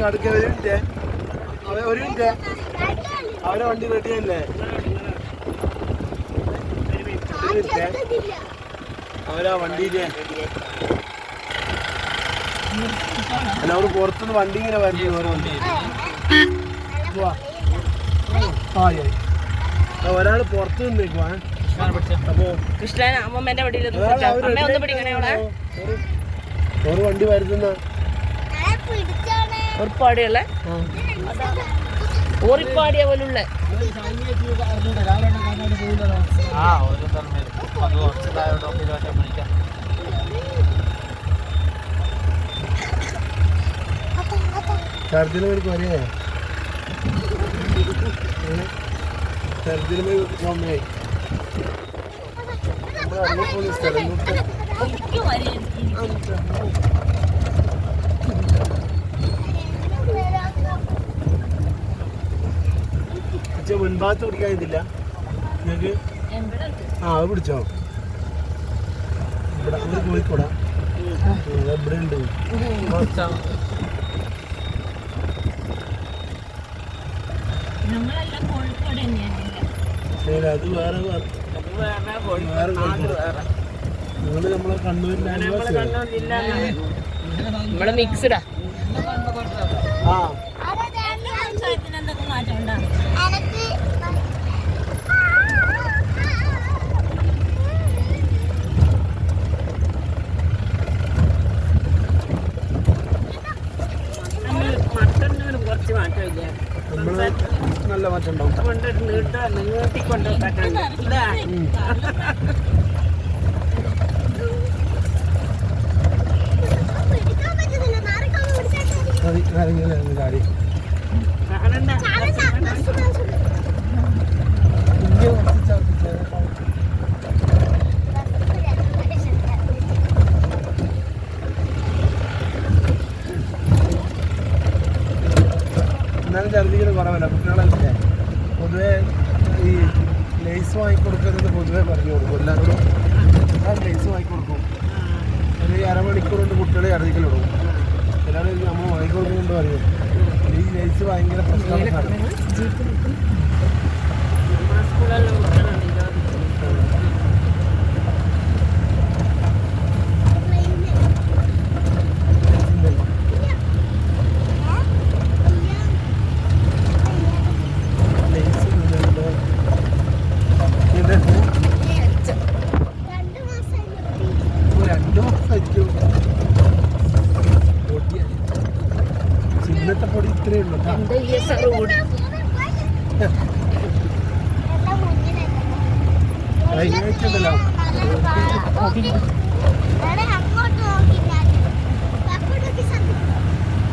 കടുക്ക അവരെ അവ ഒരു മിനിറ്റ് അവരെ വണ്ടി റെഡി തന്നെ അവരാ വണ്ടിയിലെ അല്ല അവർ പുറത്തുനിന്ന് വണ്ടി ഇങ്ങനെ വരുന്നു. ഓരോ വണ്ടി ഒരാൾ പുറത്ത് അപ്പോ കൃഷ്ണൻ അമ്മമ്മേന്റെ ഒന്ന് പിടിക്കണേ അവളെ ഒരു- വണ്ടി വരുന്ന ഉറപ്പാടിയല്ലേ ഓറിപ്പാടിയ പോലുള്ള. ആ ഒരു തലമേൽ അത് കുറച്ച് താഴോട്ട് ഇരുപത്തി മണിക്കാം പക്ഷെ മുൻഭാഗത്ത് പിടിക്കാൻ ഇതില്ല. നിങ്ങൾക്ക് ആ അത് പിടിച്ചോ. ഇവിടെ ഒരു കോഴിക്കോടാ. ഇവിടെ ഉണ്ട്. ശരി അത് വേറെ വേറെ നിങ്ങൾ നമ്മളെ കണ്ണൂരിലെ അയൽവാസിയാണ്. നമ്മൾ മിക്സ്ഡാ ആ. നല്ല മാറ്റം ഉണ്ടാവും ഉം. കാര്യം എന്നാലും ഛർദിക്കുന്ന കുറവല്ല. കുട്ടികളല്ലേ പൊതുവേ ഈ ലേസ് വാങ്ങിക്കൊടുക്കുന്നത് പൊതുവേ പറഞ്ഞു കൊടുക്കും. എല്ലാവരും ലേസ് വാങ്ങിക്കൊടുക്കും. ഒരു അരമണിക്കൂർ കൊണ്ട് കുട്ടികളെ കൊടുക്കും എല്ലാവരും നമ്മൾ വാങ്ങിക്കൊടുക്കുന്നുണ്ട് പറയും. ഈ ലേസ് ഭയങ്കര പ്രശ്നമാണ് നോക്കിക്കാൻ പൊടി ഇത്രയേ ഉള്ളൂ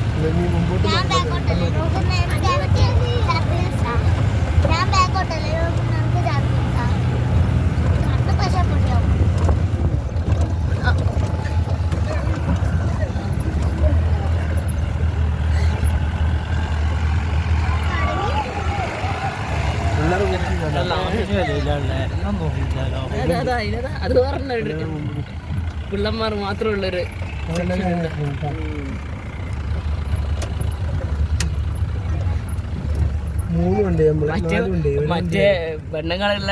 ഇല്ല, നീ മുമ്പോട്ട് ഞാൻ. ബാക്കോട്ടല്ലേ? നോക്കുന്ന എനിക്ക് ഞാൻ ബാക്കോട്ടല്ലേ? നോക്കുന്ന അതാ പറഞ്ഞ പിള്ളന്മാർ മാത്രമുള്ളൊരു മറ്റേ പെണ്ണുങ്ങളെല്ലാം